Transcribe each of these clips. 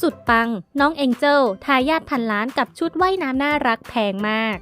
สุดปัง น้องเอ็งเจลทายาทพันล้านกับชุดว่ายน้ำน่ารักแพงมาก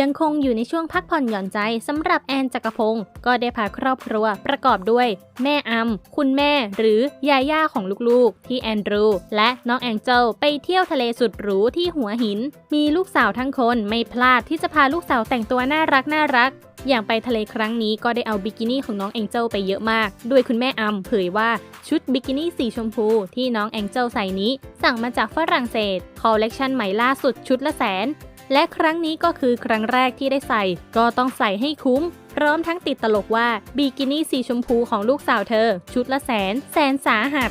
ยังคงอยู่ในช่วงพักผ่อนหย่อนใจสำหรับแอนจักรพงศ์ก็ได้พาครอบครัวประกอบด้วย แม่อัมคุณแม่หรือยาย่าของลูกๆ ที่แอนดรู และน้องแองเจลไปเที่ยวทะเลสุดหรูที่หัวหิน มีลูกสาวทั้งคนไม่พลาดที่จะพาลูกสาวแต่งตัวน่ารักน่ารัก อย่างไปทะเลครั้งนี้ก็ได้เอาบิกินี่ของน้องแองเจิลไปเยอะมาก ด้วยคุณแม่อัมเผยว่าชุดบิกินี่สีชมพูที่น้องแองเจิลใส่นี้ สั่งมาจากฝรั่งเศสคอลเลกชันใหม่ล่าสุดชุดละแสน และครั้งนี้ก็คือครั้งแรกที่ได้ใส่ ก็ต้องใส่ให้คุ้มพร้อมทั้งติดตลกว่าบิกินี่สีชมพูของลูกสาวเธอ ชุดละแสนแสนสาหัส